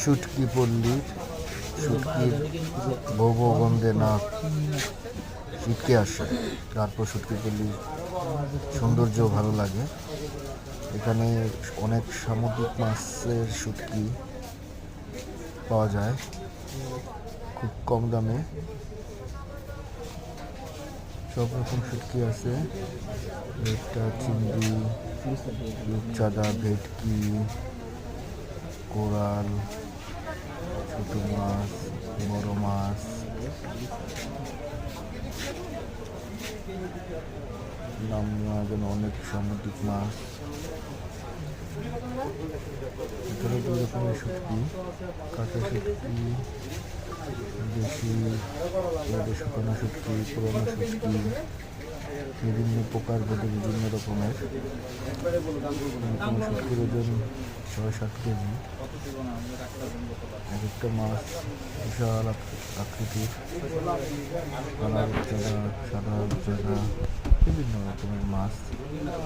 শুটকি পল্লীর শুটকির বউ বউ গন্ধে না ছিটকে আসে, তারপর শুটকি পল্লীর সৌন্দর্য ভালো লাগে। এখানে অনেক সামুদ্রিক মাছের শুটকি পাওয়া যায়, খুব কম দামে। সব রকম শুটকি আছে চিংড়ি রূপচাঁদা ভেটকি কোরাল, ছোট মাছ, বড় মাছ। নাম অনেক সামুদ্রিক মাছ। এখানে রকমের শুটকি কাঁচা শুটকি দেশি শুকানো শুটকি পুরোনো শুটকি বিভিন্ন প্রকার বেঁধে বিভিন্ন রকমের। সত্তর ওজন ছয় সাত কেজি। এক একটা মাছ, বিশাল আক- আকৃতির। কালার চাঁদা, সাদা চাঁদা, বিভিন্ন রকমের মাছ।